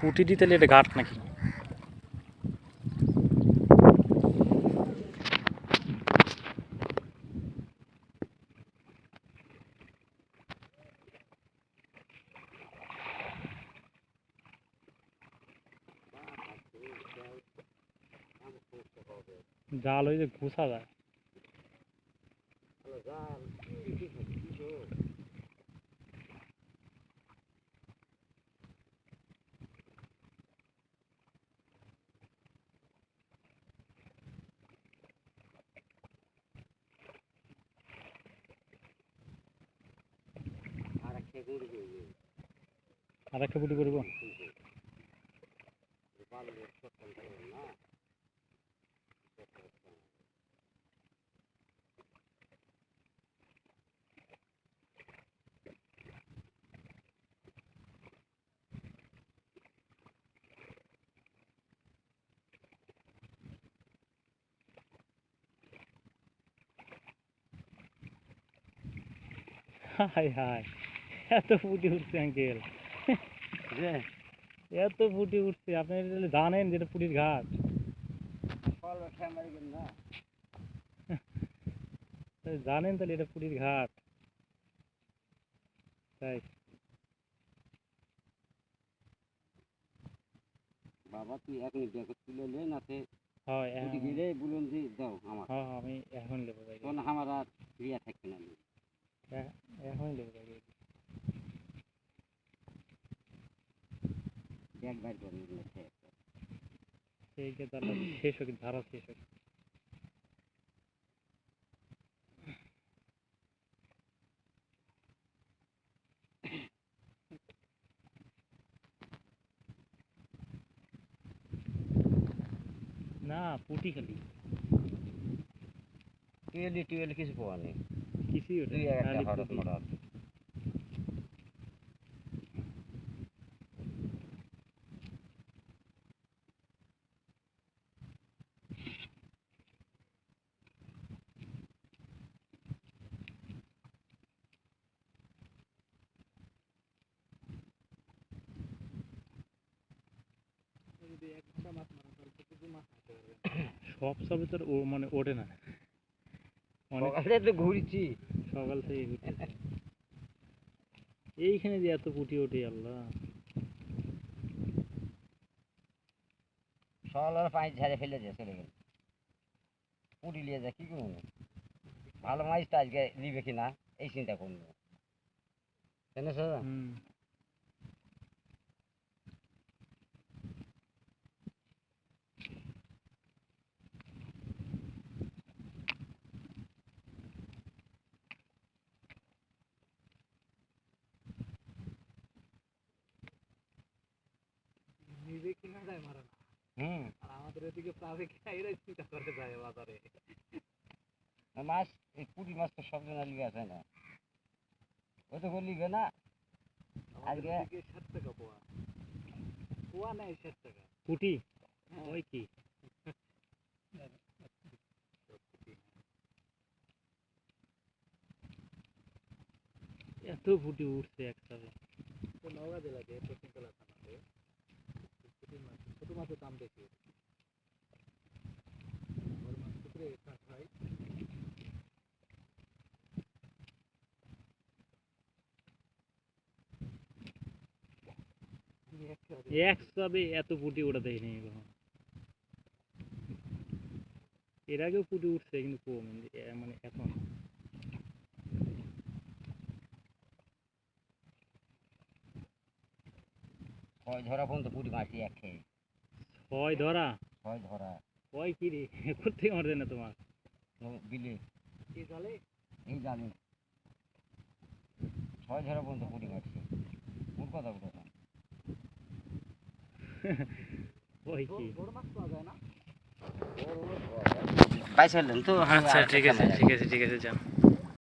পুঁটি দিতে এটা ঘাট নাকি জাল ওই যে ঘুষা যায় আর একটা পুঁটি করব? হাই হাই এত ফুটি উঠছে আঙ্কেল এত ফুটি উঠছে। আপনি জানেন যেটা পুরীর ঘাট। জানেন তাহলে এটা পুরীর ঘাট। তাই। বাবা তুই এখন দেখো তুলে লে না সে হয় যদি এখন- গিরে বলুন যে দাও আমার হ্যাঁ হ্যাঁ, আমি এখন নেব ভাই তখন আমার আর ক্রিয়া থাকবে না এখন নেব ভাই বাইর করে নিলে সে সেইটা তাহলে শেষ হোক ধারা শেষ হোক। না পুটি খালি। টুয়েলি টুয়েলি কিছু পাওয়া নেই কিছুই ওঠে দুই না, একটা খালি হঠাৎ পুঁটি। মঠাৎ সব সবে তো ও মানে ওঠে না। সকালে তো ঘুরছি। সকাল থেকে ঘুরতেছে এইখানে যে এত পুঁটি ওঠে আল্লাহ। পানি ঝাড়ে ফেলে দিয়ে চলে গেল। পুটি নিয়ে যা কি করব? ভালো মাছটা আজকে নিবে কিনা এই চিন্তা করব। কেন আর আমাদের এদিকে এরাই চিন্তা করে যায় বাজারে। মাছ এই পুঁটি মাছ তো সব জনের লিগে আছে না। ও তো না আজকে ষাট টাকা পোয়া। পোয়া নেয় ষাট টাকা। পুটি? ওই কি? এত ফুটি উঠছে একসাথে। নওগাঁ জেলাতে মাছের দাম বেশি। বড় মাছ পুকুরে চাষ হয় একসাথে এত পুটি ওটা দেখিনি কখন। এর আগেও পুটি উঠছে কিন্তু কম মানে এখন। ধরা পর্যন্ত পুঁটি মাছ এক খেয়ে। ছয় ধরা? ছয় ধরা? কয় কি রে? কোথেকে মারছে না তোমার? বিলে। কি জালে? এই জানি ছয় ধরা পর্যন্ত পুঁটি মারছে। কোন কথা বলো না। কয় কি? বড় মাছ পাওয়া যায় না? বাইশ তো? আচ্ছা ঠিক আছে ঠিক আছে ঠিক আছে যান।